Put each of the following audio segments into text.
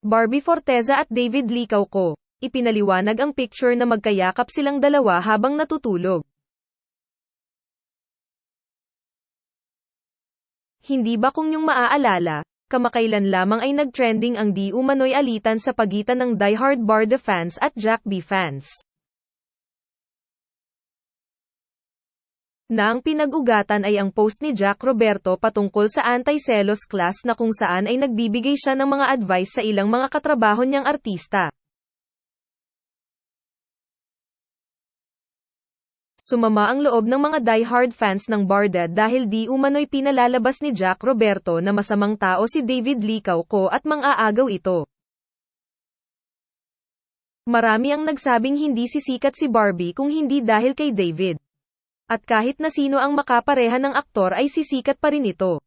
Barbie Forteza at David Likaw ko. Ipinaliwanag ang picture na magkayakap silang dalawa habang natutulog. Hindi ba kung yung maaalala, kamakailan lamang ay nagtrending ang di umano'y alitan sa pagitan ng diehard Barda fans at Jack B fans. Na ang pinag-ugatan ay ang post ni Jack Roberto patungkol sa anti-selos class na kung saan ay nagbibigay siya ng mga advice sa ilang mga katrabaho niyang artista. Sumama ang loob ng mga die-hard fans ng Barda dahil di umano'y pinalalabas ni Jack Roberto na masamang tao si David Likaw ko at mang-aagaw ito. Marami ang nagsabing hindi sisikat si Barbie kung hindi dahil kay David. At kahit na sino ang makapareha ng aktor ay sisikat pa rin ito.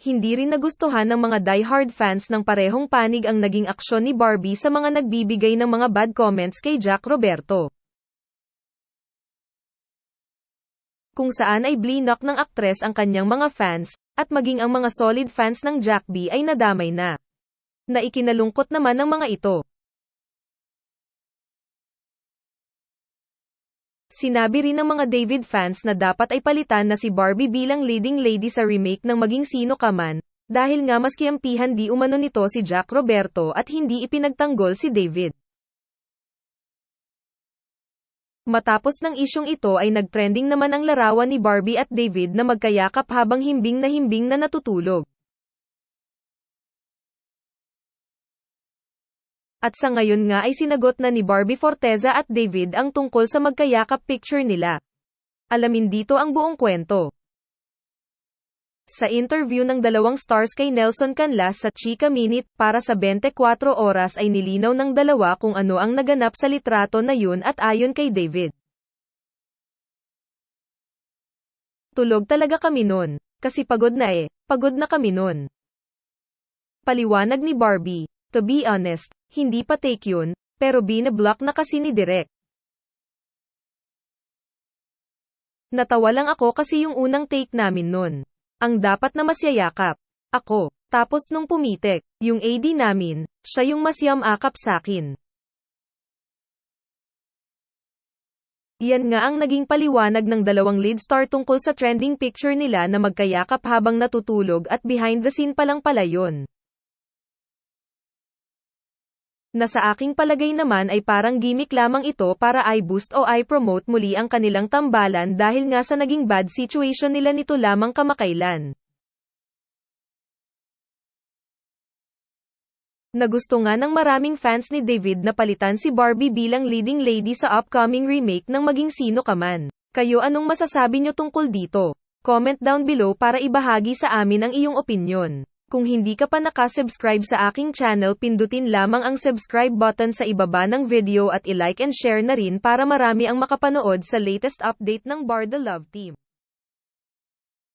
Hindi rin nagustuhan ng mga die-hard fans ng parehong panig ang naging aksyon ni Barbie sa mga nagbibigay ng mga bad comments kay Jack Roberto. Kung saan ay blinak ng aktres ang kanyang mga fans, at maging ang mga solid fans ng Jack B ay nadamay na. Naikinalungkot naman ng mga ito. Sinabi rin ng mga David fans na dapat ay palitan na si Barbie bilang leading lady sa remake ng Maging Sino Ka Man, dahil nga mas kiampihan di umano nito si Jack Roberto at hindi ipinagtanggol si David. Matapos ng isyong ito ay nagtrending naman ang larawan ni Barbie at David na magkayakap habang himbing na himbing na natutulog. At sa ngayon nga ay sinagot na ni Barbie Forteza at David ang tungkol sa magkayakap picture nila. Alamin dito ang buong kwento. Sa interview ng dalawang stars kay Nelson Canlas sa Chika Minute para sa 24 oras ay nilinaw ng dalawa kung ano ang naganap sa litrato na yun at ayon kay David. Tulog talaga kami nun, kasi pagod na eh, pagod na kami nun. Paliwanag ni Barbie, to be honest, hindi pa take yun, pero binablock na kasi ni Direk. Natawa lang ako kasi yung unang take namin nun. Ang dapat na masyayakap. Ako. Tapos nung pumitik, yung AD namin, siya yung masyamakap sakin. Yan nga ang naging paliwanag ng dalawang lead star tungkol sa trending picture nila na magkayakap habang natutulog at behind the scene pa lang pala yun. Na sa aking palagay naman ay parang gimmick lamang ito para i-boost o i-promote muli ang kanilang tambalan dahil nga sa naging bad situation nila nito lamang kamakailan. Nagusto nga ng maraming fans ni David na palitan si Barbie bilang leading lady sa upcoming remake ng Maging Sino Ka Man. Kayo anong masasabi nyo tungkol dito? Comment down below para ibahagi sa amin ang iyong opinyon. Kung hindi ka pa nakasubscribe sa aking channel pindutin lamang ang subscribe button sa ibaba ng video at i-like and share na rin para marami ang makapanood sa latest update ng Barda Love Team.